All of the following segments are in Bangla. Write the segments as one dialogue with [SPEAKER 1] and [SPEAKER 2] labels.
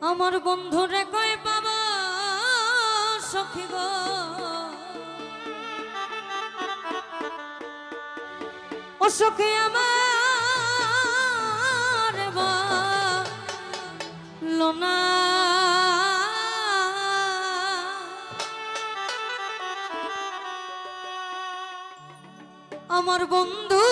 [SPEAKER 1] আমার বন্ধুরে কয় বাবা সখী গো। ও সখী আমার লোনা। আমার বন্ধু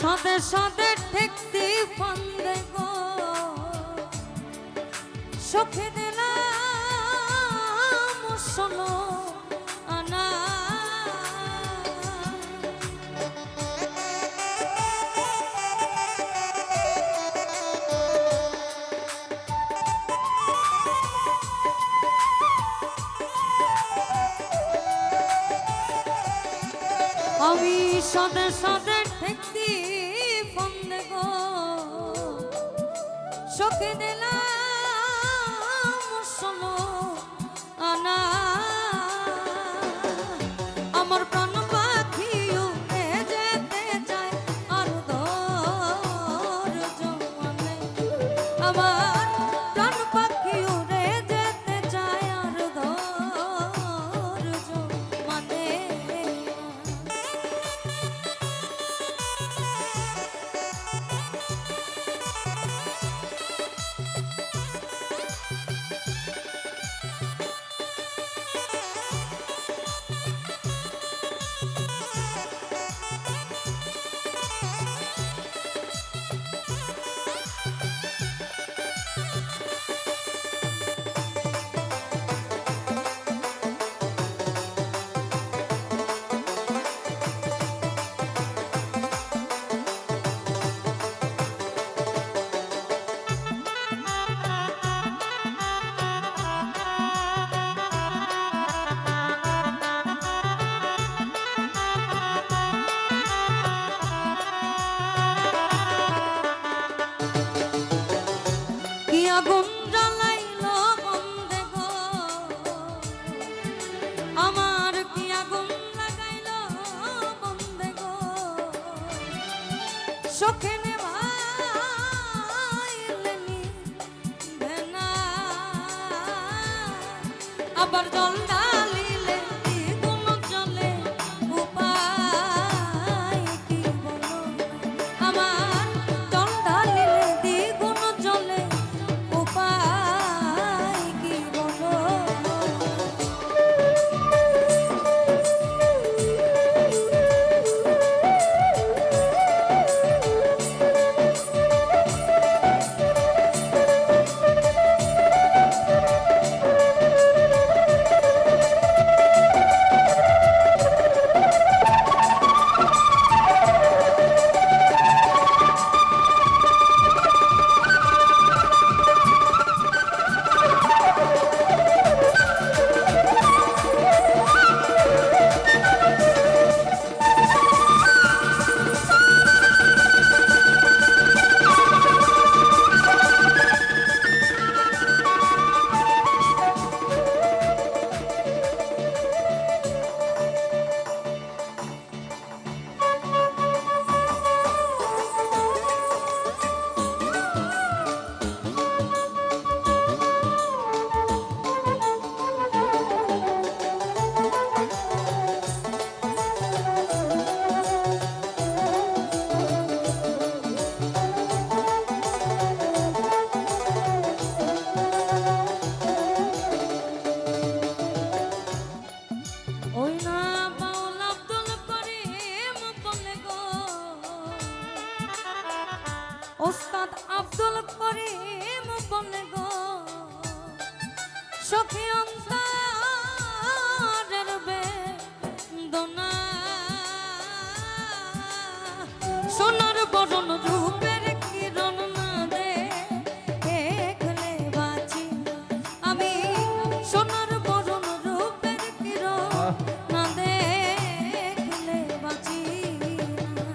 [SPEAKER 1] সাথে সাথে ঠেকছি বন্দে গো। সখে দিলাম শোনো আনা। আমি সদে সদে ঠেকছি বন্দে গো। সখে দিলাম শোনো আনা। আমার প্রাণ পাখি উড়ে যেতে চায়, আর ধৈর্য জমানে আমার সখে ভাইলেনি আবার জল ঢালিলে সোনার বরণ রূপের কিরণ না দেখলে বাঁচি। আমি সোনার বরণ রূপের কিরণ না দেখলে বাঁচি না।